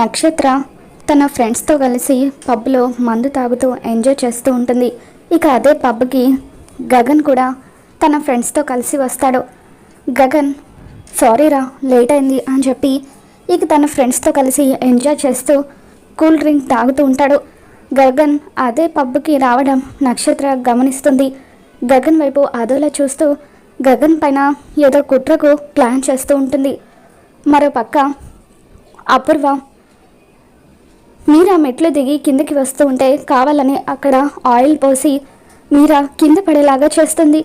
నక్షత్ర తన ఫ్రెండ్స్తో కలిసి పబ్లో మందు తాగుతూ ఎంజాయ్ చేస్తూ ఉంటుంది. ఇక అదే పబ్కి గగన్ కూడా తన ఫ్రెండ్స్తో కలిసి వస్తాడు. గగన్ సారీరా లేట్ అయింది అని చెప్పి ఇక తన ఫ్రెండ్స్తో కలిసి ఎంజాయ్ చేస్తూ కూల్ డ్రింక్ తాగుతూ ఉంటాడు. గగన్ అదే పబ్కి రావడం నక్షత్ర గమనిస్తుంది. గగన్ వైపు అదోలా చూస్తూ గగన్ పైన ఏదో కుట్రకు ప్లాన్ చేస్తూ ఉంటుంది. మరో పక్క అపూర్వ మీరా మెట్లు దిగి కిందకి వస్తూ ఉంటే కావాలని అక్కడ ఆయిల్ పోసి మీరా కింద పడేలాగా చేస్తుంది.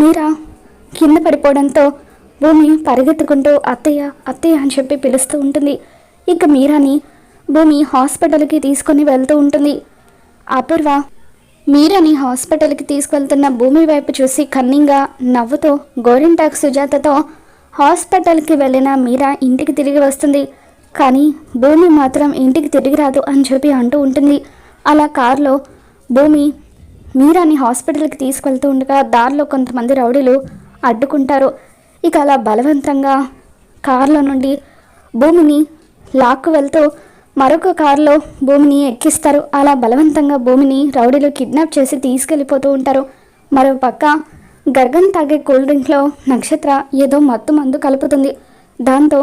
మీరా కింద పడిపోవడంతో భూమి పరిగెత్తుకుంటూ అత్తయ్య అత్తయ్య అని చెప్పి పిలుస్తూ ఉంటుంది. ఇక మీరాని భూమి హాస్పిటల్కి తీసుకొని వెళ్తూ ఉంటుంది. అపూర్వ మీరని హాస్పిటల్కి తీసుకెళ్తున్న భూమి వైపు చూసి కన్నింగా నవ్వుతో గోరింటాక్ సుజాతతో హాస్పిటల్కి వెళ్ళిన మీరా ఇంటికి తిరిగి వస్తుంది. కానీ భూమి మాత్రం ఇంటికి తిరిగి రాదు అని చెప్పి అంటూ ఉంటుంది. అలా కారులో భూమి మీరాని హాస్పిటల్కి తీసుకెళ్తూ ఉండగా దారిలో కొంతమంది రౌడీలు అడ్డుకుంటారు. ఇక అలా బలవంతంగా కారులో నుండి భూమిని లాక్కు వెళ్తూ మరొక కారులో భూమిని ఎక్కిస్తారు. అలా బలవంతంగా భూమిని రౌడీలు కిడ్నాప్ చేసి తీసుకెళ్ళిపోతూ ఉంటారు. మరో పక్క తాగే కూల్ డ్రింక్లో నక్షత్ర ఏదో మత్తు మందు కలుపుతుంది. దాంతో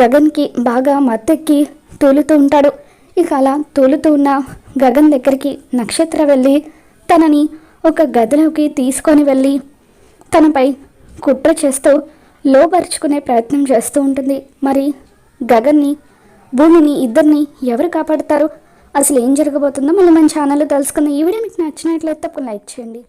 గగన్కి బాగా మత్తెక్కి తూలుతూ ఉంటాడు. ఇక అలా తూలుతూ ఉన్న గగన్ దగ్గరికి నక్షత్ర వెళ్ళి తనని ఒక గదిలోకి తీసుకొని వెళ్ళి తనపై కుట్ర చేస్తూ లోపరుచుకునే ప్రయత్నం చేస్తూ ఉంటుంది. మరి గగన్ని భూమిని ఇద్దరిని ఎవరు కాపాడుతారు? అసలు ఏం జరగబోతుందో మళ్ళీ మన ఛానల్లో తెలుసుకుందాం. ఈ వీడియో మీకు నచ్చినట్లయితే తప్పకుండా లైక్ చేయండి.